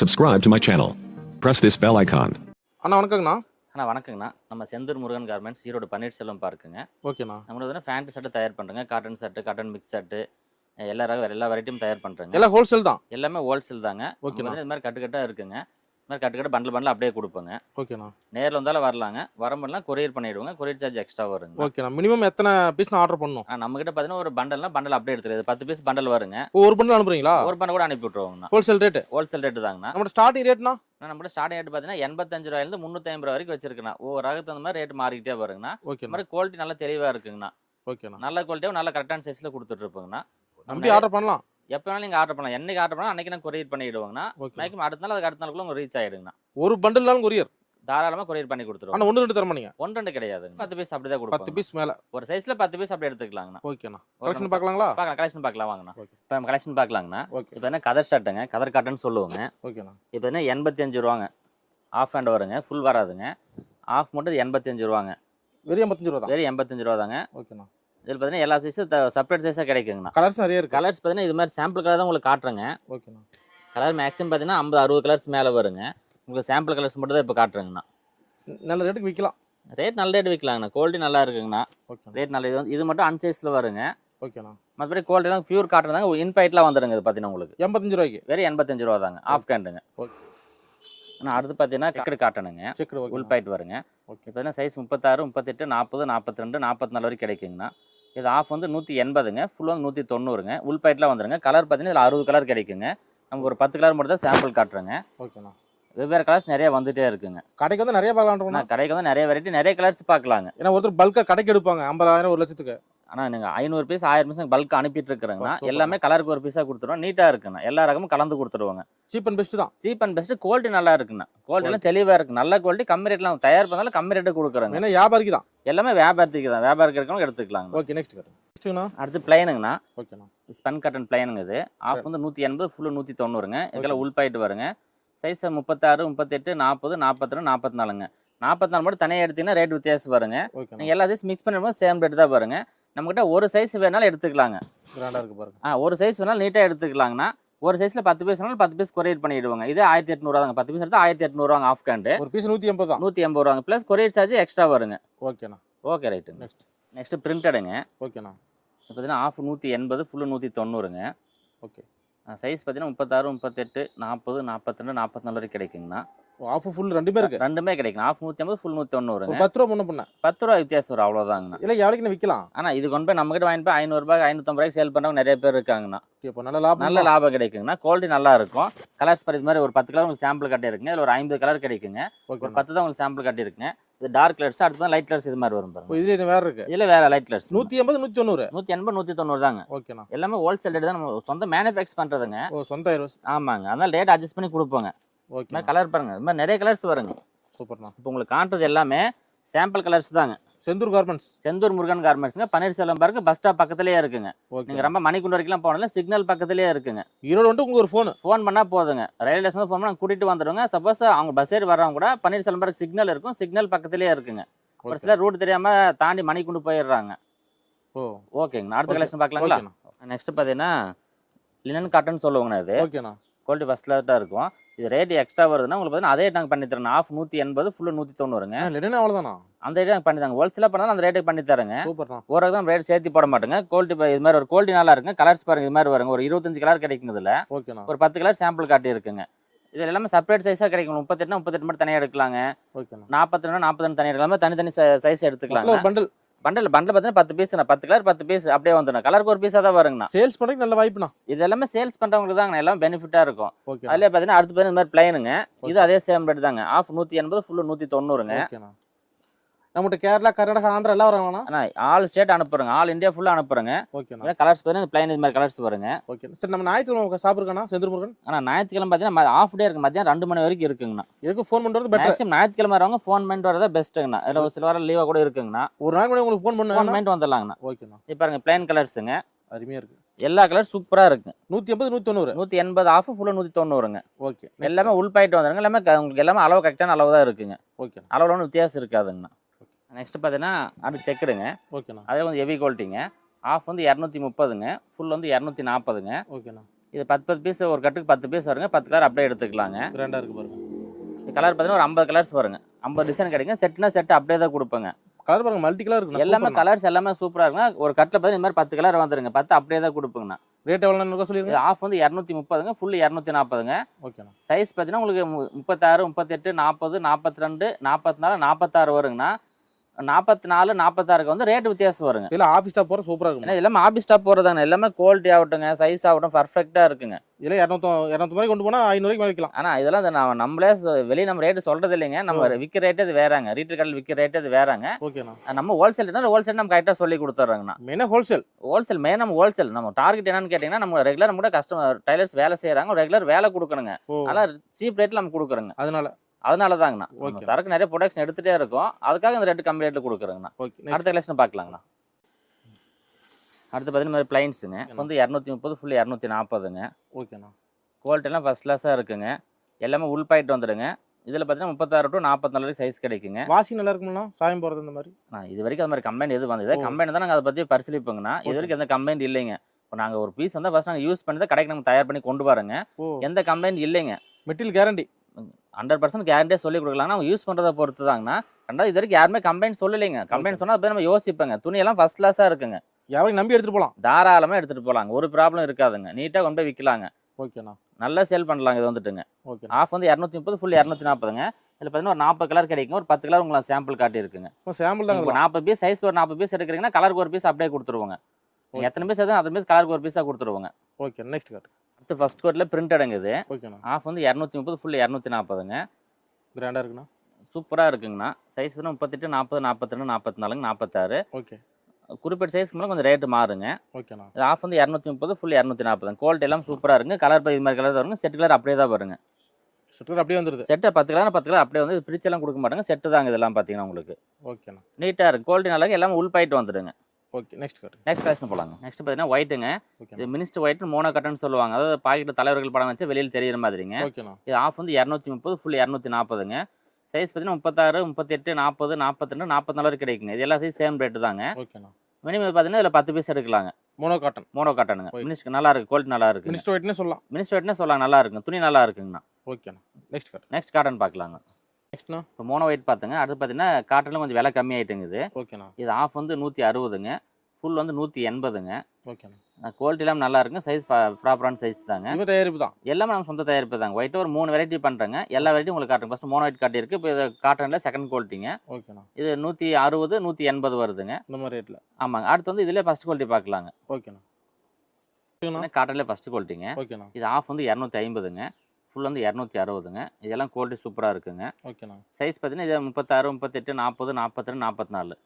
Subscribe to my channel. Press this bell icon. அண்ணா வணக்கங்கண்ணா. அண்ணா வணக்கங்கண்ணா. நம்ம செந்தூர் முருகன் கார்மெண்ட்ஸ் ஈரோடு பன்னீர்செல்வம் பார்க்குங்க. ஓகேண்ணா. நம்ம வந்து ஃபேண்ட் ஷர்ட்டு தயார் பண்ணுறோங்க cotton shirt cotton mix shirt எல்லா ரக எல்லா வெரைட்டியும் தயார் பண்ணுறோங்க எல்லாம் ஹோல்சேல் தான். எல்லாமே ஹோல்சேல் தாங்க. வந்து இது மாதிரி கட்டுக்கட்டாக இருக்குங்க. மாதிரி கட்டுக்கட்டு பண்டல் பண்டல் அப்படியே கொடுப்போங்க. ஓகேண்ணா. நேரில் வந்தாலும் வரலாங்க. வரம்பெல்லாம் கொரியர் பண்ணிவிடுவோங்க கொரியர் சார்ஜ் எக்ஸ்ட்ரா வருங்க. ஓகேண்ணா. மினிமம் எத்தனை பீஸ் ஆர்டர் பண்ணணும்? ஆ நம்மகிட்ட பார்த்தீங்கன்னா ஒரு பண்டல்னா பண்டல் அப்படியே எடுத்துருது பத்து பீஸ் பண்டல் வருங்க. ஒரு பண்டில் அனுப்புறீங்களா? ஒரு பண்டல் கூட அனுப்பி விட்ருவோங்கண்ணா ஹோல்சேல் ரேட்டு ஹோல்சேல் ரேட்டு தாங்கண்ணா. நம்மளோட ஸ்டார்டிங் ரேட்னா நம்மளோட ஸ்டார்டிங் ரேட் பார்த்தீங்கன்னா எண்பத்தஞ்சு ரூபாயிலேருந்து முந்நூற்றி ஐம்பது ரூபா வரைக்கும் வச்சிருக்கேன் ஒவ்வொரு அந்த மாதிரி ரேட் மாறிக்கிட்டே வருங்கண்ணா. ஓகேண்ணா. மாதிரி குவாலிட்டி நல்லா தெளிவாக இருக்குங்கண்ணா. ஓகேண்ணா. நல்ல குவாலிட்டியாக நல்ல கரெக்டான சைஸில் கொடுத்துட்ருப்போங்கண்ணா நம்பி ஆர்டர் பண்ணலாம். எப்போ வேணாலும் நீங்கள் ஆர்டர் பண்ணலாம். என்னைக்கு ஆர்டர் பண்ணலாம் அன்னைக்கு நான் கொரியர் பண்ணிடுவோங்கண்ணா. ஓகே மேக்ஸிமம் அடுத்த நாள் அதுக்கு அடுத்த நாளுக்குள்ள உங்களுக்கு ரீச் ஆயிடுங்கண்ணா. ஒரு பண்டில்னாலும் கொரியர் தாராளமாக கொரியர் பண்ணி கொடுத்துருவோம். ஆனால் ஒன்று ரெண்டு தர மாட்டீங்க ஒன்று ரெண்டு கிடையாதுங்க பத்து பீஸ் அப்படி தான் பத்து கொடுப்போம் பீஸ் மேலே. ஒரு சைஸில் பத்து பீஸ் அப்படி எடுத்துக்கலாங்கண்ணா. ஓகேண்ணா கலெக்ஷன் பார்க்கலாங்களா? பார்க்கலாம் கலெக்ஷன் பார்க்கலாம். வாங்கண்ணா. இப்போ நம்ம கலெக்ஷன் பார்க்கலாங்கண்ணா. ஓகே இப்போ என்ன கதர் ஷர்ட்டுங்க கதர் காட்டன் சொல்லுவோங்க. ஓகேண்ணா இப்போ என்ன எண்பத்தி அஞ்சு ரூபாங்க. ஆஃப் ஹேண்ட் வருங்க ஃபுல் வராதுங்க. ஆஃப் மட்டும் எண்பத்தஞ்சு ரூபாங்க. வெறும் எண்பத்தஞ்சு ரூபா வெறும் எண்பத்தஞ்சு ரூபா தாங்க. ஓகேண்ணா இதில் பார்த்தீங்கன்னா எல்லா சைஸும் செப்பரேட் சைஸாக கிடைக்குங்கண்ணா. கலர்ஸ் நிறைய இருக்கு. கலர்ஸ் பார்த்தீங்கன்னா இது மாதிரி சாம்பிள் கலர் தான் உங்களுக்கு காட்டுறேங்க. ஓகேண்ணா கலர் மேக்ஸிமம் பார்த்தீங்கன்னா ஐம்பது அறுபது கலர்ஸ் மேலே வருங்க. உங்களுக்கு சாம்பிள் கலர்ஸ் மட்டும் தான் இப்போ காட்டுறேங்கண்ணா. நல்ல ரேட்டுக்கு விற்கலாம் ரேட் நல்ல ரேட் விற்கலாங்கண்ணா குவாலிட்டி நல்லா இருக்குங்கண்ணா. ரேட் நல்ல இது இது மட்டும் அன்சைஸில் வருங்க. ஓகேண்ணா மற்றபடி குவாலிட்டிலாம் பியூர் காட்டன் தாங்க. இன்ஃபைட்லாம் வந்துடுங்க இது பார்த்தீங்கன்னா உங்களுக்கு. எண்பத்தஞ்சு ரூபாய்க்கு. வெறும் எண்பத்தஞ்சு ரூபா தாங்க. ஆஃப் கேண்டுங்க ஓகே ஆனால் அடுத்து பார்த்தீங்கன்னா கக்கடு காட்டனுங்க செக் உள் ஓகே பாயிண்ட் வருங்க. ஓகே என்ன சைஸ் முப்பத்தாறு முப்பத்தெட்டு நாற்பது நாற்பத்தி ரெண்டு நாற்பத்தி நாலு வரைக்கும் கிடைக்குங்கண்ணா. இது ஆஃப் வந்து நூற்றி எண்பதுங்க ஃபுல் வந்து நூற்றி தொண்ணூறுங்க. உள் பாயிண்ட்லாம் வந்துருங்க. கலர் பார்த்தீங்கன்னா இதில் அறுபது கலர் கிடைக்குங்க. நம்ம ஒரு பத்து கலர் மட்டும் தான் சாம்பிள் காட்டுறோங்க. ஓகேண்ணா. வெவ்வேறு கலர்ஸ் நிறைய வந்துட்டே இருக்குங்க. கடைக்கு வந்து நிறைய பார்க்கலான்றோம்னா ஆனால் கடைக்கு வந்து நிறைய வெரைட்டி நிறைய கலர்ஸ் பார்க்கலாங்க. ஏன்னா ஒருத்தர் பல்காக கடைக்கு எடுப்பாங்க ஐம்பதாயிரம் ஒரு லட்சத்துக்கு. ஆனால் நீங்கள் ஐநூறு பீஸ் ஆயிரம் பீஸ் பல்க் அனுப்பிட்டு இருக்கிறாங்கன்னா சூப்பர். எல்லாமே கலருக்கு ஒரு பீஸாக கொடுத்துருவோம். நீட்டாக இருக்குண்ணா எல்லா ரகமும் கலந்து கொடுத்துருவாங்க. சீப் அண்ட் பெஸ்ட் தான். சீப் அண்ட் பெஸ்ட் குவாலிட்டி நல்லா இருக்குண்ணா குவாலிட்டிலாம் தெளிவாக இருக்கு. நல்ல குவாலிட்டி கம்மி ரேட்லாம் தயார் பண்ணாலும் கம்மி ரேட்டு கொடுக்குறாங்க. ஏன்னா வியாபாரிக்கு தான். எல்லாமே வியாபாரத்துக்கு தான். வியாபாரத்துக்கு இருக்கவங்க எடுத்துக்கலாங்க. ஓகே நெக்ஸ்ட் கட்டு நெக்ஸ்ட்டுண்ணா அடுத்து பிளைனுங்கண்ணா ஓகேண்ணா ஸ்பன் கட்டன் பிளைனுங்க இது. ஆஃப் வந்து நூற்றி எண்பது ஃபுல்லு நூற்றி தொண்ணூறுங்க. இதுக்கெல்லாம் உள் பாயிட்டு வருங்க சைஸ் முப்பத்தாறு முப்பத்தெட்டு நாற்பது நாற்பத்தி ரெண்டு நாற்பத்தி நாலுங்க. நாற்பத்தி நாலு மட்டும் தனியாக எடுத்தீங்கன்னா ரேட் வித்தியாசம் ஓகேண்ணா நீங்கள் எல்லா சைஸ் மிக்ஸ் பண்ணும்போது சேம் ரேட் தான் வருங்க நம்மகிட்ட ஒரு சைஸ் வேணாலும் எடுத்துக்கலாங்க. கிராண்டாக இருக்கு பாருங்க. ஆ ஒரு சைஸ் வேணாலும் நீட்டாக எடுத்துக்கலாங்கண்ணா ஒரு சைஸில் பத்து பீஸ் பத்து பீஸ் கொரியர் பண்ணிடுவாங்க. இது ஆயிரத்தி எட்நூறுவாங்க பத்து பீஸ் எடுத்து ஆயிரத்தி எட்நூறுவாங்க ஆஃப் கேண்டு ஒரு பீஸ் நூற்றி எண்பது தான். நூற்றி எண்பது ரூபாங்க. ப்ளஸ் கொரியர் சார்ஜ் எக்ஸ்ட்ரா வருங்க. ஓகேண்ணா ஓகே ரைட்டுங்க நெக்ஸ்ட் நெக்ஸ்ட் பிரிண்டடுங்க ஓகேண்ணா பார்த்தீங்கன்னா ஆஃப் நூற்றி எண்பது ஃபுல்லு நூற்றி தொண்ணூறுங்க. ஓகே சைஸ் பார்த்தீங்கன்னா முப்பத்தாறு முப்பத்தெட்டு நாற்பது நாற்பத்தி ரெண்டு நாற்பத்தி நாலு வரைக்கும் கிடைக்குங்கண்ணா. ஆஃப் ஃபுல் ரெண்டுமே இருக்கு. ரெண்டுமே கிடைக்கும். ஆஃப் நூற்றி ஐம்பது ஃபுல் நூற்றி ஒரு பத்து ரூபா முன்ன பண்ண பத்து ரூபா வித்தியாசம் வரும் அவ்வளோதாங்கண்ணா இல்லை எவ்வளோக்கு விற்கலாம் ஆனால் இது கொண்டு போய் நம்மகிட்ட வாங்கிட்டு போய் ஐநூறுரூபா ஐநூற்றம்பது ரூபாய்க்கு சேல் பண்ணுறவங்க நிறைய பேர் இருக்காங்கண்ணா. இப்போ நல்ல லாபம் நல்ல லாபம் கிடைக்குங்கண்ணா. குவாலிட்டி நல்லா இருக்கும். கலர்ஸ் இது மாதிரி ஒரு பத்து கலர் உங்களுக்கு சாம்பிள் கட்டியிருக்குங்க. இதில் ஒரு ஐம்பது கலர் கிடைக்குங்க. ஒரு பத்து தான் உங்களுக்கு சாம்பிள் கட்டியிருக்குங்க. இது டார்க் கலர்ஸ் அடுத்து லைட் கலர்ஸ் இது மாதிரி வரும் பாருங்க. இதுல வேற இருக்கு? இதில் வேற லைட் கலர்ஸ் எண்பது நூற்றி தொண்ணூறு. நூற்றி எண்பது நூற்றி தொண்ணூறு தாங்க. ஓகேண்ணா. எல்லாமே ஹோல்சேல் ரேட் தான் நம்ம சொந்த மேனுஃபேக்சர் பண்ணுறதுங்க ஓ சொந்த ஆமாங்க. அதனால ரேட் அட்ஜஸ்ட் பண்ணி கொடுப்போங்க. ஓகே. கலர் பாருங்க. இது மாதிரி நிறைய கலர்ஸ் வருங்க. சூப்பர்ண்ணா. இப்போ உங்களுக்கு காட்டுறது எல்லாமே சாம்பிள் கலர்ஸ் தாங்க. செந்தூர் கார்மெண்ட்ஸ் செந்தூர் முருகன் கார்மெண்ட்ஸுங்க பன்னீர்செல்வம் பார்க்கு பஸ் ஸ்டாப் பக்கத்துலேயே இருக்குங்க. நீங்கள் ரொம்ப மணிக்குண்டு வரைக்கும் போனாலும் சிக்னல் பக்கத்துலேயே இருக்குங்க. ஈரோடு வந்துட்டு உங்களுக்கு ஒரு ஃபோனு ஃபோன் பண்ணால் போதுங்க. ரயில்வே ஸ்டேஷன் ஃபோன் பண்ணால் கூட்டிகிட்டு வந்துடுங்க சப்போஸ் அவங்க பஸ் ஏறி வர்றவங்க கூட பன்னீர்செல்வம் பார்க் சிக்னல் இருக்கும். சிக்னல் பக்கத்துலேயே இருக்குங்க. ஒரு. சிலர் ரூட் தெரியாமல் தாண்டி மணிக்குண்டு போயிடுறாங்க. ஓ. ஓகேங்கண்ணா அடுத்த. கலெக்ஷன் பார்க்கலாங்களா? நெக்ஸ்ட் பார்த்தீங்கன்னா லினன் காட்டன் சொல்லுவாங்கண்ணா இது. ஓகேண்ணா. குவாலிட்டி ஃபஸ்ட் கிளாஸாக இருக்கும். இது ரேட் எக்ஸ்ட்ரா வருதுன்னா உங்களுக்கு பார்த்தீங்கன்னா அதே நாங்கள் பண்ணி தரோம் ஆஃப் நூற்றி எண்பது ஃபுல்லு நூற்றி தொண்ணூறுங்க அவ்வளோதானா அந்த ரேட் நாங்கள் பண்ணி தாங்க ஹோல்சேலாக பண்ணாலும் அந்த ரேட்டுக்கு பண்ணி தரேங்க. ஒரு தான் ரேட் சேர்த்து போட மாட்டேங்க. குவாலிட்டி இது மாதிரி ஒரு குவாலிட்டி நல்லா இருக்குங்க. கலர்ஸ் பாருங்க இது மாதிரி வருங்க. ஒரு இருபத்தஞ்சு கலர் இதில். ஓகேண்ணா. ஒரு பத்து கலர் சாம்பிள் காட்டி இருக்குங்க இது எல்லாமே செப்பரேட் சைஸாக கிடைக்கும். முப்பத்தெட்டு முப்பத்தெட்டு மட்டும் தனியாக எடுக்கலாங்க. நாற்பத்தி ரெண்டு நாற்பத்தி ரெண்டு தனியாக எடுக்கலாமே? தனித்தனி சைஸ் எடுத்துக்கலாங்க ஒரு பண்டில் பண்டல் பண்டல் பார்த்தீங்கன்னா பத்து பீஸ் பத்து கலர் பத்து பீஸ் அப்படியே வந்துடும் கலருக்கு ஒரு பீஸாக தான் வருங்கண்ணா. சேல்ஸ் பண்ணுறதுக்கு நல்ல வாய்ப்புண்ணா. இது எல்லாமே சேல்ஸ் பண்ணுறவங்களுக்கு தாங்க எல்லாம் பெனிஃபிட்டாக இருக்கும். ஓகே அதுலேயே பார்த்தீங்கன்னா அடுத்து பார்த்தீங்கன்னா இந்த மாதிரி பிளைனுங்க இது அதே சேம் ரேட் தாங்க. ஆஃப் நூற்றி எண்பது ஃபுல்லு நூற்றி தொண்ணூறுங்க. நம்மகிட்ட கேரளா கர்நாடகா ஆந்திரா எல்லாம் வராங்கண்ணா ஆனால் ஆல் ஸ்டேட் அனுப்புறேங்க. ஆல் இந்தியா ஃபுல்லாக அனுப்புறேங்க. ஓகேண்ணா கலர்ஸ் பார்த்தீங்கன்னா பிளைன் இது மாதிரி கலர்ஸ் வருங்க ஓகே சரி நம்ம ஞாயிற்றுக்கிழமை சாப்பிட்ருக்கண்ணா செந்தூர் முருகன் ஆனால் ஞாயிற்றுக்கிழமை பார்த்தீங்கன்னா ஆஃப் டே இருக்கு. மத்தியானம் ரெண்டு மணி வரைக்கும் இருக்குங்கண்ணா. எதுக்கு ஃபோன் பண்ணுறது பெட்டர் மேக்ஸிமம் ஞாயிற்றுக்கிழமை வரவங்க ஃபோன் பண்ணிட்டு வரதா பெஸ்ட்டுங்கண்ணா இதில் ஒரு சில வாரம் லீவாக கூட இருக்குங்கண்ணா. ஒரு நாள் கூட உங்களுக்கு ஃபோன் ஃபோன் பண்ணுங்க பண்ணிட்டு வந்துடலாங்கண்ணா. ஓகேண்ணா இப்போ பாருங்க பிளைன் கலர்ஸுங்க அருமையாக இருக்கு. எல்லா கலர் சூப்பராக இருக்கு. நூற்றி எண்பது நூற்றி தொண்ணூறு. நூற்றி எண்பது ஆஃப் ஃபுல்லாக நூற்றி தொண்ணூறுங்க. ஓகே எல்லாமே உள் பாயிட்டு வந்துருங்க. எல்லாமே உங்களுக்கு எல்லாமே அளவு கரெக்டான அளவு தான் இருக்குங்க. ஓகேண்ணா அளவில் வித்தியாசம் இருக்காதுங்கண்ணா. நெக்ஸ்ட் பார்த்தீங்கன்னா அடுத்து செக்குடுங்க ஓகேண்ணா அதே வந்து ஹெவி குவாலிட்டிங்க ஆஃப் வந்து இரநூத்தி முப்பதுங்க. ஃபுல் வந்து இரநூத்தி நாற்பதுங்க ஓகேண்ணா இது பத்து பத்து பீஸ் ஒரு கட்டுக்கு பத்து பீஸ் வருங்க. பத்து கலர் அப்படியே எடுத்துக்கலாங்க. கிராண்டா இருக்கு பாருங்க. இது கலர் பார்த்தீங்கன்னா ஒரு ஐம்பது கலர்ஸ் வருங்க. ஐம்பது டிசைன் கிடைக்கும் செட்னா செட் அப்படியே தான் கொடுப்பேங்க. கலர் பாருங்க மல்டி கலர் இருக்கு எல்லாமே கலர்ஸ் எல்லாமே சூப்பராக இருக்குங்க ஒரு கட்டில் பார்த்தீங்கன்னா இந்த மாதிரி பத்து கலர் வந்துருங்க. பத்து அப்படியே தான் கொடுப்போங்கண்ணா. ரேட் எவ்வளோ இருக்கா சொல்லிருங்க ஆஃப் வந்து இரநூத்தி முப்பதுங்க. ஃபுல் இரநூத்தி நாற்பதுங்க ஓகேண்ணா சைஸ் பார்த்தீங்கன்னா உங்களுக்கு முப்பத்தாறு முப்பத்தெட்டு நாற்பது நாற்பத்தி ரெண்டு நாற்பத்தி நாலு நாற்பத்தாறு வருங்கண்ணா. நாற்பத்தி நாலு நாற்பத்தாறுக்கு வந்து ரேட் வித்தியாசம் வருங்க. இதுல ஆஃபீஸ் ஸ்டாப் போற சூப்பரா ஏன்னா இருக்கும் எல்லாமே ஆபீஸ் ஸ்டாப் போகிறதாங்க எல்லாமே குவாலிட்டி ஆகட்டுங்க சைஸ் ஆகட்டும் பர்ஃபெக்டாக இருக்குங்க. இதுல இரநூத்தி இரநூத்தி மாதிரி கொண்டு போனா ஐநூறு ரூபாய்க்கு விற்கலாம். ஆனால் இதெல்லாம் நான் நம்மளே வெளிய நம்ம ரேட்டு சொல்கிறது இல்லைங்க. நம்ம விற்கிற ரேட்டு அது வேறாங்க. ரீட்டெயில் கடையில் விற்கிற ரேட்டு அது வேறாங்க. ஓகேண்ணா நம்ம ஹோல்சேல்னா ஹோல்சேல் நம்ம கரெக்டாக சொல்லி கொடுத்துட்றாங்கண்ணா மெயினா ஹோல்சேல் ஹோல்சேல் மெயின் நம்ம ஹோல்சேல் நம்ம டார்கெட் என்னன்னு கேட்டிங்கன்னா நம்ம ரெகுலர் நம்ம கூட கஸ்டமர் டைலர்ஸ் வேலை செய்கிறாங்க ரெகுலர் வேலை கொடுக்கணுங்க. ஓ. அதெல்லாம் சீப் ரேட்டில் நம்ம கொடுக்குறோங்க. அதனால. அதனால தாங்கண்ணா Okay. சரக்கு நிறைய ப்ரொடக்ஷன் எடுத்துகிட்டே இருக்கோம். அதுக்காக இந்த ரேட்டு கம்மி ரேட்டில் கொடுக்குறோங்கண்ணா. ஓகே அடுத்த கலெக்ஷன் பார்க்கலாங்கண்ணா. அடுத்து பார்த்தீங்கன்னா பிளைன்ஸுங்க வந்து இரநூத்தி முப்பது ஃபுல் இரநூத்தி நாற்பதுங்க ஓகேண்ணா குவாலிட்டிலாம் ஃபஸ்ட் கிளாஸாக இருக்குங்க. எல்லாமே உள் பாயிண்ட் வந்துடுங்க. இதில் பார்த்தீங்கன்னா முப்பத்தாறு டு நாற்பத்தி வரைக்கும் சைஸ் கிடைக்குங்க. வாசி நல்லா இருக்குங்களா சாயம் போறது இந்த மாதிரி? நான் இது வரைக்கும் அது மாதிரி கம்பெனி எது வந்தது. கம்பெனி தான் நாங்கள் அதை பற்றி பரிசீலிப்போங்கண்ணா. இது வரைக்கும் எந்த கம்பெனி இல்லைங்க. இப்போ நாங்கள் ஒரு பீஸ் வந்து ஃபஸ்ட் நாங்கள் யூஸ் பண்ணி தான் கடைக்கு நம்ம தயார் பண்ணி கொண்டு வரோங்க. எந்த கம்பெனி இல்லைங்க. மெட்டீரியல் கேரண்டி ஹண்ட்ரட் பர்சன்ட் கேரண்டியாக சொல்லி கொடுக்கலாங்கன்னா அவங்க யூஸ் பண்ணுறதை பொறுத்து தாங்கண்ணா ரெண்டாவது இது வரைக்கும் யாருமே கம்பெனி சொல்லலைங்க. கம்பெனி சொன்னால் அதை நம்ம யோசிப்பேங்க. துணியெல்லாம் ஃபஸ்ட் கிளாஸாக இருக்குங்க. யாரையும் நம்பி எடுத்துட்டு போலாம் தாராளமாக எடுத்துகிட்டு போகலாங்க. ஒரு ப்ராப்ளம் இருக்காதுங்க. நீட்டாக கொண்டு போய் விற்கலாங்க ஓகேண்ணா. நல்லா சேல் பண்ணலாங்க இது வந்துட்டுங்க. ஓகே ஆஃப் வந்து இரநூத்தி முப்பது ஃபுல் இரநூத்தி நாற்பதுங்க. இதில் பார்த்தீங்கன்னா ஒரு நாற்பது கலர் கிடைக்கும் ஒரு பத்து கலர் உங்களுக்கு சாம்பிள் காட்டியிருக்குங்க. சாம்பிள் தாங்க நாற்பது பீஸ் சைஸ் ஒரு நாற்பது பீஸ் எடுக்கிறீங்கன்னா கலருக்கு ஒரு பீஸ் அப்படியே கொடுத்துருவோங்க. எத்தனை பீஸ் எதுவும் அத்தனை பீஸ் கலருக்கு ஒரு பீஸாக கொடுத்துருவோங்க. ஓகே நெக்ஸ்ட் காட்டு அடுத்து ஃபர்ஸ்ட் கோட்டில் பிரிண்ட் அடங்குது. ஓகேண்ணா ஆஃப் வந்து இரநூத்தி முப்பது ஃபுல் இரநூத்தி நாற்பதுங்க. கிராண்டா இருக்குண்ணா? சூப்பராக இருக்குங்கண்ணா. சைஸ் வந்து முப்பத்தெட்டு நாற்பது நாற்பத்தி ரெண்டு நாற்பத்தி நாலுங்க நாற்பத்தாறு. ஓகே குறிப்பிட்ட சைஸ்க்கு மேலே கொஞ்சம் ரேட்டு மாறுங்க. ஓகேண்ணா இது ஆஃப் வந்து இரநூத்தி முப்பது ஃபுல் இரநூத்தி நாற்பது. குவாலிட்டி எல்லாம் சூப்பராக இருக்குங்க. கலர் இது மாதிரி கலர் வருங்க. செட் கலர் அப்படியே தான் வருங்க. சுற்று அப்படியே வந்துருது. செட்டை பத்து கலர் பத்து கலர் அப்படியே வந்து பிரிச்செல்லாம் கொடுக்க மாட்டாங்க. செட்டு தாங்க இதெல்லாம் பார்த்தீங்கன்னா உங்களுக்கு. ஓகேண்ணா நீட்டாக இருக்கு. குவாலிட்டி நல்லா எல்லாமே உள் பாயிட்டு வந்துடுங்க. ஓகே நெக்ஸ்ட் காட்டு நெக்ஸ்ட் கலெக்ஷன் போலாங்க நெக்ஸ்ட் பார்த்தீங்கன்னா ஒயிட்டுங்க இது மினிஸ்டர் ஒயிட் மோனோ கட்டன்னு சொல்லுவாங்க. அதாவது பாக்கெட் தலைவர்கள் படம் வச்சு வெளியில் தெரியுற மாதிரிங்க. இது ஆஃப் வந்து இரநூத்தி முப்பது ஃபுல் இரநூத்தி நாற்பதுங்க சைஸ் பார்த்தீங்கன்னா முப்பத்தாறு முப்பத்தெட்டு நாற்பது நாற்பத்தி ரெண்டு நாற்பத்தி நாலு கிடைக்குங்க. இது எல்லா சைஸ் சேம் ரேட்டு தாங்க. ஓகேண்ணா மினிமம் பார்த்தீங்கன்னா இதில் பத்து பீஸ் எடுக்கலாங்க. மோனோ காட்டன் மோனோ காட்டனுங்க. மினிஸ்டர் நல்லா இருக்கு குவாலிட்டி நல்லா இருக்கு. மினிஸ்டர் ஒயிட்னே சொல்லலாம். மினிஸ்டர் ஒயிட்னே சொல்லலாம் நல்லா இருக்குங்க. துணி நல்லா இருக்குங்கண்ணா. ஓகேண்ணா நெக்ஸ்ட் காட்டு நெக்ஸ்ட் காட்டன் பார்க்கலாங்க. நெக்ஸ்ட்ண்ணா இப்போ மோனோ ஒயிட் பார்த்துங்க. அடுத்து பார்த்தீங்கன்னா காட்டனில் கொஞ்சம் விலை கம்மி ஆயிட்டுங்குது ஓகேண்ணா. இது ஆஃப் வந்து நூற்றி அறுபதுங்க. ஃபுல் வந்து நூற்றி எண்பதுங்க. ஓகேண்ணா. குவாலிட்டிலாம் நல்லா இருக்குங்க. சைஸ் ப்ராப்பரான சைஸ் தாங்க. தயாரிப்பு தான்? எல்லாமே நம்ம சொந்த தயாரிப்பு தாங்க. ஒயிட் ஒரு மூணு வெரைட்டி பண்ணுறேங்க எல்லா வெரைட்டியும் உங்களுக்கு காட்டுங்க ஃபஸ்ட் மோனோ ஒயிட் காட்டியிருக்கு. இப்போ இது காட்டனில் செகண்ட் குவாலிட்டிங்க ஓகேண்ணா. இது நூற்றி அறுபது நூற்றி எண்பது வருதுங்க. இந்த மாதிரி ரேட்டில் ஆமாங்க. அடுத்து வந்து இதிலே ஃபஸ்ட் குவாலிட்டி பார்க்கலாங்க. ஓகேண்ணா. ஓகேண்ணா காட்டனில் ஃபஸ்ட் குவாலிட்டிங்க ஓகேண்ணா. இது ஆஃப் வந்து இரநூத்தி ஐம்பதுங்க. ஃபுல் வந்து இரநூத்தி அறுபதுங்க. இதெல்லாம் குவாலிட்டி சூப்பராக இருக்குங்க. ஓகேண்ணா. சைஸ் பார்த்தீங்கன்னா இது முப்பத்தாறு முப்பத்தெட்டு நாற்பது நாற்பத்தி ரெண்டு நாற்பத்தி நாலு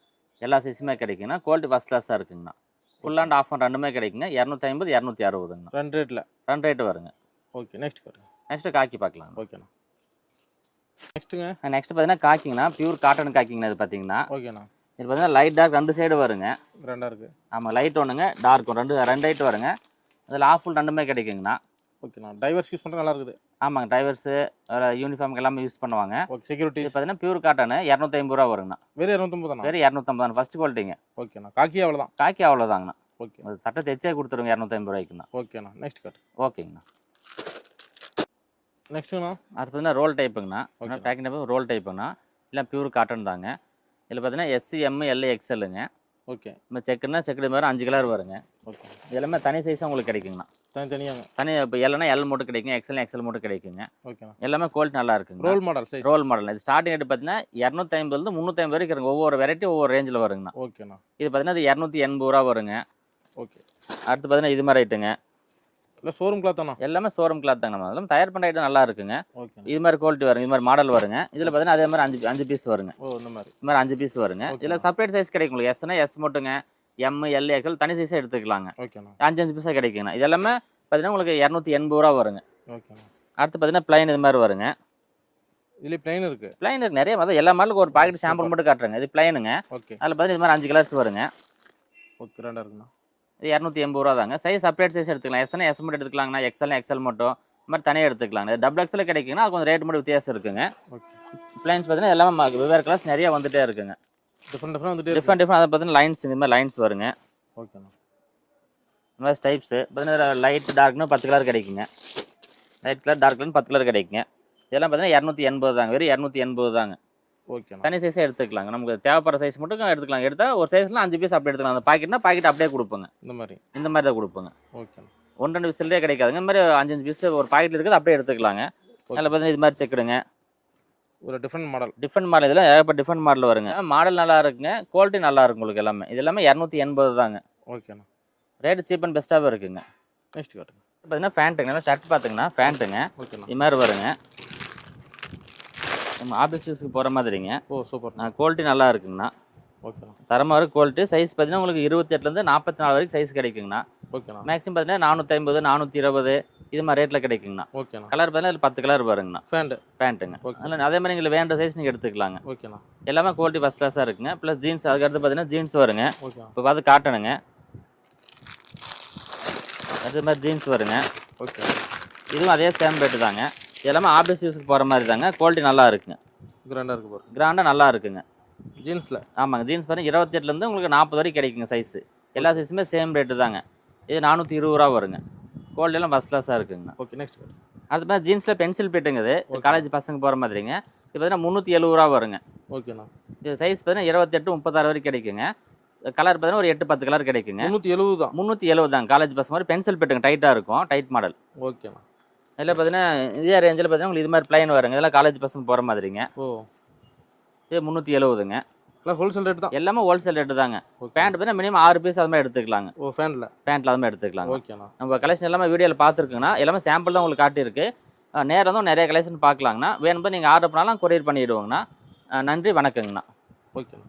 எல்லா சைஸுமே கிடைக்குங்கண்ணா குவாலிட்டி ஃபஸ்ட் கிளாஸாக இருக்குங்கண்ணா ஃபுல் அண்ட் ஆஃப் ரெண்டுமே கிடைக்குங்க. இரநூத்தி ஐம்பது இரநூத்தி அறுபதுங்கண்ணா. ரெண்டு ரேட்டில் ரெண்டு ரேட்டு வருங்க. ஓகே நெக்ஸ்ட் நெக்ஸ்ட்டு காக்கி பார்க்கலாம் ஓகேண்ணா நெக்ஸ்ட்டுங்க நெக்ஸ்ட் பார்த்தீங்கன்னா காக்கிங்கண்ணா. பியூர் காட்டன் காக்கிங்கண்ணா இது பார்த்தீங்கன்னா. ஓகேண்ணா இது பார்த்தீங்கன்னா லைட் டார்க் ரெண்டு சைடு வருங்க. ரெண்டா இருக்கு. ஆமாம் லைட் ஒன்றுங்க டார்க் ஒன்று ரெண்டு ரெண்டு ஐட்டு வருங்க. அதில் ஆஃப் ஃபுல் ரெண்டுமே கிடைக்குங்கண்ணா. ஓகேண்ணா டைவர்ஸ் யூஸ் பண்ணுறது நல்லா இருக்குது ஆமாங்க டிரைவர்ஸு யூனிஃபார்முக்கு எல்லாமே யூஸ் பண்ணுவாங்க. ஓகே செக்யூரிட்டி பார்த்தீங்கன்னா பியூர் காட்டன் இரநூத்தி ஐம்பது ரூபா வருங்கண்ணா. வெறும் இரநூத்தொம்பதுண்ணா வேறு இரநூத்தம்பது ஃபஸ்ட் குவாலிட்டிங்க ஓகேண்ணா காக்கி அவ்வளோதான் காக்கி அவ்வளோதாங்கண்ணா ஓகே சட்டை தைச்சே கொடுத்துருங்க இரநூத்தி ஐம்பது ரூபாய்க்குண்ணா ஓகேண்ணா நெக்ஸ்ட் காட்டு ஓகேங்கண்ணா நெக்ஸ்ட்டுண்ணா அது பார்த்தீங்கன்னா ரோல் டைப்புங்கண்ணா. பேக்கிங் டைப் ரோல் டைப்புங்கண்ணா இல்லை பியூர் காட்டன் தாங்க. இதில் பார்த்தீங்கன்னா எஸ்சி எம் எல் எக்ஸ்எல்லுங்க ஓகே. நம்ம செக்குன்னா செக்குடு மாதிரி அஞ்சு கலர் வருங்க. ஓகே. எல்லாமே தனி சைஸாக உங்களுக்கு கிடைக்குங்கண்ணா. தனித்தனியாங்க. தனி இப்போ எல்னா எல் மட்டும் கிடைக்கும் எக்ஸ்எல் எக்ஸ்எல் மட்டும் கிடைக்குங்க. ஓகேண்ணா. எல்லாமே குவாலிட்டி நல்லா இருக்குங்க roll model size roll model இது ஸ்டார்டிங் ரேட் பார்த்தீங்கன்னா இரநூத்தி முந்நூற்றி ஐம்பது வரைக்கும் இருக்குங்க. ஒவ்வொரு வெரைட்டி ஒவ்வொரு ரேஞ்சில் வருங்கண்ணா. ஓகேண்ணா. இது பார்த்தீங்கன்னா இது இரநூத்தி எண்பது ரூபா வருங்க. ஓகே. அடுத்து பார்த்தீங்கன்னா இது மாதிரி ஐட்டுங்க இல்லை ஷோரூம் கிளாத் தானா? எல்லாமே ஷோரூம் கிளாத் தாங்க நம்ம அதெல்லாம் தயார் பண்ண ஐட்டம் நல்லா இருக்குங்க. இது மாதிரி குவாலிட்டி வருங்க. இது மாதிரி மாடல் வருங்க. இதில் பார்த்தீங்கன்னா அதே மாதிரி அஞ்சு அஞ்சு பீஸ் வருங்க. ஓ இந்த மாதிரி. இது மாதிரி அஞ்சு பீஸ் வருங்க. இதில் செப்பரேட் சைஸ் கிடைக்கும் உங்களுக்கு எஸ்னா எஸ் மட்டுங்க. எம் எல் எக்எல் தனி சைஸாக எடுத்துக்கலாங்க. அஞ்சு அஞ்சு பீஸாக கிடைக்குங்கண்ணா. இது எல்லாமே பார்த்தீங்கன்னா உங்களுக்கு இரநூத்தி எண்பது ரூபா வருங்க. அடுத்து பார்த்தீங்கன்னா பிளைன் இது மாதிரி வருங்க. இதுலேயே பிளைன் இருக்கு. பிளைன் இருக்கு. நிறைய மாதிரி எல்லா மாடலுக்கு ஒரு பாக்கெட் சாம்பிள் மட்டும் காட்டுறேங்க. இது பிளைனுங்க ஓகே அதில் பார்த்தீங்கன்னா இது மாதிரி அஞ்சு கலர்ஸ் வருங்க. ஓகே ரெண்டா இருக்குண்ணா. இரநூத்தி எண்பது ரூபா தாங்க சைஸ் செப்பரேட் சைஸ் எடுத்துக்கலாம் எஸ்னா எஸ் மட்டும் எடுத்துக்கலாங்கண்ணா. எக்ஸ்எல் எக்ஸ்எல் மட்டும். இந்த மாதிரி தனியாக எடுத்துக்கலாங்க. டபுள் எக்ஸ்எல் கிடைக்குங்கன்னா கொஞ்சம் ரேட் மட்டும் வித்தியாசம் இருக்குங்க. பிளைன்ஸ் பார்த்தீங்கன்னா எல்லாமே வெவ்வேறு கலர்ஸ் நிறைய வந்துட்டே இருக்குங்க. டிஃப்ரெண்ட் டிஃப்ரெண்ட் வந்துட்டே டிஃப்ரெண்ட் டிஃப்ரெண்ட் அதை பார்த்தீங்கன்னா லைன்ஸ் இந்த மாதிரி லைன்ஸ் வருங்க. ஓகேண்ணா இந்த மாதிரி ஸ்டைப்ஸு பார்த்தீங்கன்னா லைட் டார்க்னு பத்து கலர் கிடைக்குங்க. லைட் கலர் டார்க் கலர் பத்து கலர் கிடைக்குங்க. இதெல்லாம் பார்த்தீங்கன்னா இரநூத்தி எண்பது தாங்க வெறும் இரநூத்தி எண்பது தாங்க ஓகேண்ணா. தனி சைஸே எடுத்துக்கலாங்க. நமக்கு தேவைப்படுற சைஸ் மட்டும் எடுத்துக்கலாம் எடுத்தால் ஒரு சைஸ்லாம் அஞ்சு பீஸ் அப்படி எடுத்துக்கலாம். அந்த பாக்கெட்னா பாக்கெட் அப்படியே கொடுப்போங்க. இந்த மாதிரி. இந்த மாதிரி தான் கொடுப்போங்க. ஓகேண்ணா. ஒன்று ரெண்டு விசிலே கிடைக்காதுங்க. இந்த மாதிரி அஞ்சு அஞ்சு பீஸ் ஒரு பாக்கெட் இருக்குது அப்படியே எடுத்துக்கலாங்க. அதில் பார்த்தீங்கன்னா இது மாதிரி செக்குடுங்க ஒரு டிஃப்ரெண்ட் மாடல் டிஃபரெண்ட் மாடல் இதெல்லாம் ஏகப்பட்ட டிஃபரெண்ட் மாடல் வருங்க. மாடல் நல்லா இருக்குங்க. குவாலிட்டி நல்லா இருக்கும் உங்களுக்கு எல்லாமே. இது எல்லாமே இரநூத்தி எண்பது தாங்க. ஓகேண்ணா. ரேட்டு சீப் அண்ட் பெஸ்ட்டாகவே இருக்குங்க. நெக்ஸ்ட் காட்டுங்க. பார்த்தீங்கன்னா ஃபேண்ட்டுங்க ஷர்ட் பார்த்துங்கன்னா ஃபேண்ட்டுங்க ஓகேண்ணா. இது மாதிரி வருங்க. நம்ம ஆஃபீஸ் யூஸ்க்கு போகிற மாதிரிங்க. ஓ சூப்பர் குவாலிட்டி நல்லா இருக்குங்கண்ணா. ஓகேண்ணா தரமாக இருக்கு குவாலிட்டி சைஸ் பார்த்தீங்கன்னா உங்களுக்கு இருபத்தெட்டுலேருந்து நாற்பத்தி நாலு வரைக்கும் சைஸ் கிடைக்குங்கண்ணா. ஓகேண்ணா மேக்ஸிமம் பார்த்தீங்கன்னா நானூற்றி ஐம்பது நானூற்றி இருபது இது மாதிரி ரேட்டில் கிடைக்குங்கண்ணா. ஓகேண்ணா கலர் பார்த்தீங்கன்னா பத்து கலர் வருங்கண்ணா. ஃபேண்டு பேண்ட்டுங்க ஓகே அதில் அதே மாதிரி நீங்கள் வேண்ட சைஸ் நீங்கள் எடுத்துக்கலாங்க. ஓகேண்ணா எல்லாமே குவாலிட்டி ஃபஸ்ட் கிளாஸாக இருக்குங்க. ப்ளஸ் ஜீன்ஸ் அதுக்கடுத்து பார்த்தீங்கன்னா ஜீன்ஸ் வருங்க. ஓகேண்ணா இப்போ பார்த்து காட்டணுங்க. அதே மாதிரி ஜீன்ஸ் வருங்க. ஓகே இதுவும் அதே சேம் ரேட்டு தாங்க. எல்லாமே ஆஃபீஸ் யூஸுக்கு போகிற மாதிரி தாங்க குவாலிட்டி நல்லா இருக்குங்க. கிராண்டாக இருக்கு பாருங்க. கிராண்டாக நல்லா இருக்குங்க. ஜீன்ஸில் ஆமாங்க. ஜீன்ஸ் பாருங்க இருபத்தெட்டுலேருந்து உங்களுக்கு நாற்பது வரைக்கும் கிடைக்குங்க சைஸு எல்லா சைஸுமே சேம் ரேட்டு தாங்க. இது நானூற்றி இருபது ரூபா வருங்க. குவாலிட்டி எல்லாம் ஃபஸ்ட் கிளாஸாக இருக்குங்க. ஓகே நெக்ஸ்ட் அது மாதிரி ஜீன்ஸில் பென்சில் பிட்டுங்குது. காலேஜ் பசங்க போகிற மாதிரிங்க. இது பார்த்தீங்கன்னா முந்நூற்றி எழுபது ரூபா வருங்க. ஓகேண்ணா இது சைஸ் பார்த்தீங்கன்னா இருபத்தெட்டு முப்பத்தாறு வரைக்கும் கிடைக்குங்க. கலர் பார்த்தீங்கன்னா ஒரு எட்டு பத்து கலர் கிடைக்குங்க. முந்நூற்றி எழுபது தான். முந்நூற்றி எழுபது தாங்க காலேஜ் பஸ் மாதிரி பென்சில் பிட்டுங்க டைட்டாக இருக்கும். டைட் மாடல் ஓகேண்ணா இதில் பார்த்தீங்கன்னா இதே ரேஞ்சில் பார்த்தீங்கன்னா உங்களுக்கு இது மாதிரி பிளைன் வருங்க. இதெல்லாம் காலேஜ் பசங்க போகிற மாதிரிங்க. ஓ. இது முந்நூற்றி எழுபதுங்க எல்லாம் ஹோல்சேல் ரேட் தான்? எல்லாமே ஹோல்சேல் ரேட்டு தாங்க. பேண்ட் பார்த்தீங்கன்னா மினிமம் ஆறு பீஸ் அது மாதிரி எடுத்துக்கலாங்க. ஓ ஃபேனில் பேண்ட்டில் அது மாதிரி எடுத்துக்கலாங்க. ஓகேண்ணா நம்ம கலெக்ஷன் எல்லாமே வீடியோவில் பார்த்துருக்குங்கண்ணா. எல்லாமே சாம்பிள் தான் உங்களுக்கு காட்டியிருக்கு. அஹ் நேரா தான் நிறைய கலெக்ஷன் பார்க்கலாங்கண்ணா. வேணும்போது நீங்கள் ஆர்டர் பண்ணாலும் கொரியர் பண்ணிவிடுவோங்கண்ணா அஹ் நன்றி வணக்கங்கண்ணா. ஓகேண்ணா